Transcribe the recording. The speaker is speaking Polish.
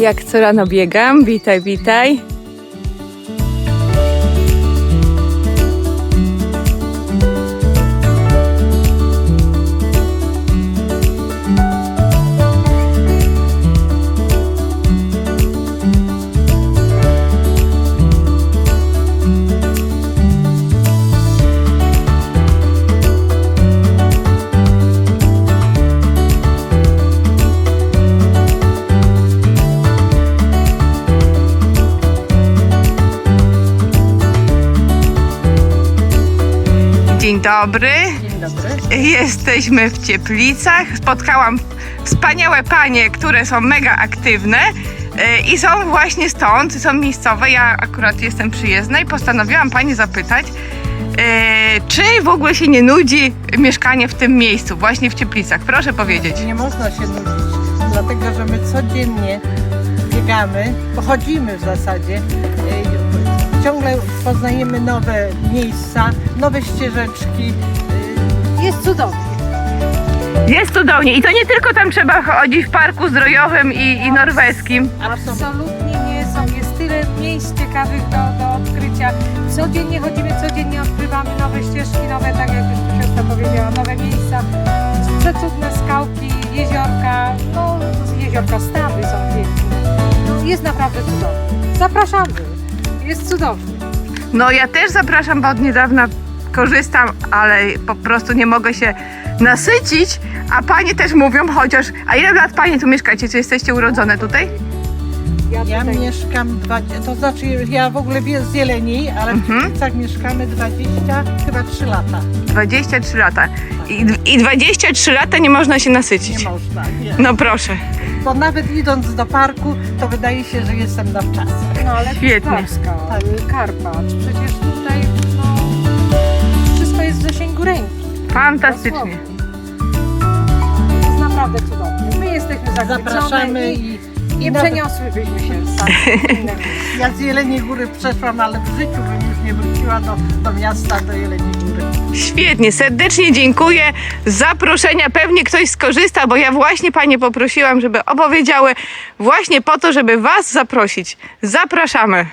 Jak co rano biegam. Witaj, witaj. Dzień dobry. Dzień dobry. Jesteśmy w Cieplicach. Spotkałam wspaniałe panie, które są mega aktywne e, i są właśnie stąd, są miejscowe. Ja akurat jestem przyjezdna i postanowiłam pani zapytać, e, czy w ogóle się nie nudzi mieszkanie w tym miejscu, właśnie w Cieplicach. Proszę powiedzieć. Nie można się nudzić, dlatego że my codziennie biegamy, pochodzimy w zasadzie. Ciągle poznajemy nowe miejsca, nowe ścieżeczki. e, Jest cudownie. Jest cudownie i to nie tylko tam trzeba chodzić w parku zdrojowym i, i norweskim. Absolutnie nie są. Jest tyle miejsc ciekawych do, do odkrycia. Codziennie chodzimy, codziennie odkrywamy nowe ścieżki, nowe, tak jak już siostra powiedziała, nowe miejsca. Przecudne skałki, jeziorka, no jeziorka stawy są piękne. No, jest naprawdę cudownie. Zapraszamy. Jest cudownie. No ja też zapraszam, bo od niedawna korzystam, ale po prostu nie mogę się nasycić, a panie też mówią, chociaż, a ile lat panie tu mieszkacie? Czy jesteście urodzone tutaj? Ja tutaj mieszkam, dwa, to znaczy ja w ogóle wie- z Jeleni, ale w Mhm. Kibicach mieszkamy 20, chyba 3 lata. 23 lata. I, I 23 lata nie można się Nie nasycić. można, nie. No proszę. Bo nawet idąc do parku, to wydaje się, że jestem na wczasach. No ale Świetnie. Polska, Tak. Karpacz, przecież tutaj no, wszystko jest w zasięgu ręki. Fantastycznie. Dosłownie. Jest naprawdę cudownie. My jesteśmy zachwycone Zapraszamy i i nawet przeniosłybyśmy się miejsce. Ja z Jeleniej Góry przeszłam, ale w życiu bym już nie wróciła do, do miasta, do Jeleniej Góry. Świetnie, serdecznie dziękuję. Z zaproszenia pewnie ktoś skorzysta, bo ja właśnie panie poprosiłam, żeby opowiedziały właśnie po to, żeby was zaprosić. Zapraszamy.